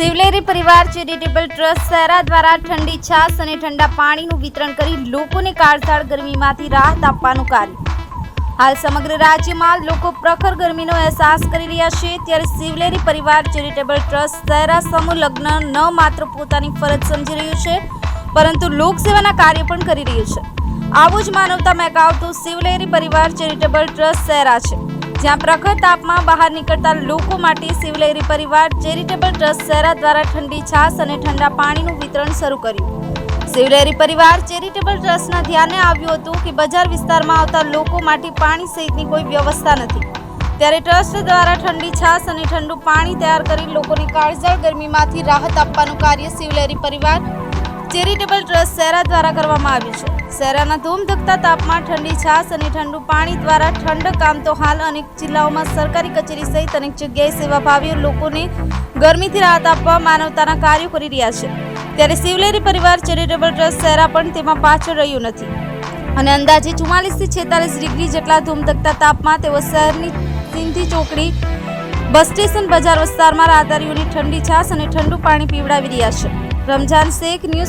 પરિવાર charitable trust Shehera દ્વારા ઠંડી છાશ અને ઠંડા પાણીનું વિતરણ કરી લોકોને કાળઝાળ ગરમીમાંથી રાહત આપવાનું કાર્ય. હાલ સમગ્ર રાજ્યમાં લોકો પ્રખર ગરમીનો અહેસાસ કરી રહ્યા છે. ત્યારે શિવલેરી પરિવાર ચેરિટેબલ ટ્રસ્ટ શહેરા સમૂહ લગ્ન ન માત્ર પોતાની ફરજ સમજી રહ્યું છે, પરંતુ લોકસેવાના કાર્ય પણ કરી રહ્યું છે. આવું જ માનવતા મેકાવતું શિવલેરી પરિવાર ચેરિટેબલ ટ્રસ્ટ શહેરા છે. જ્યાં પ્રખર તાપમાં બહાર નીકળતા લોકો માટે શિવલેરી પરિવાર ચેરિટેબલ ટ્રસ્ટ શહેરા દ્વારા ઠંડી છાશ અને ઠંડા પાણીનું વિતરણ શરૂ કર્યું. શિવલેરી પરિવાર ચેરિટેબલ ટ્રસ્ટના ધ્યાને આવ્યું હતું કે બજાર વિસ્તારમાં આવતા લોકો માટે પાણી સહિતની કોઈ વ્યવસ્થા નથી. ત્યારે ટ્રસ્ટ દ્વારા ઠંડી છાશ અને ઠંડુ પાણી તૈયાર કરી લોકોને કાળઝાળ ગરમીમાંથી રાહત આપવાનું કાર્ય શિવલેરી પરિવાર ચેરિટેબલ ટ્રસ્ટ શહેરા દ્વારા કરવામાં આવ્યું છે. શહેરાના ધૂમધકતા તાપમાં ઠંડી છાશ અને ઠંડુ પાણી દ્વારા ઠંડક આમ તો હાલ અનેક જિલ્લાઓમાં સરકારી કચેરી સહિત અનેક જગ્યાએ સેવાભાવી લોકોને ગરમીથી રાહત આપવા માનવતાના કાર્યો કરી રહ્યા છે. ત્યારે શિવલેરી પરિવાર ચેરિટેબલ ટ્રસ્ટ શહેરા પણ તેમાં પાછળ રહ્યું નથી. અને અંદાજે ચુમ્માલીસથી છેતાલીસ ડિગ્રી જેટલા ધૂમધકતા તાપમાં તેઓ શહેરની સિંધી ચોકડી બસ સ્ટેશન બજાર વિસ્તારમાં રાહદારીઓની ઠંડી છાશ અને ઠંડુ પાણી પીવડાવી રહ્યા છે. રમજાન શેખ ન્યૂઝ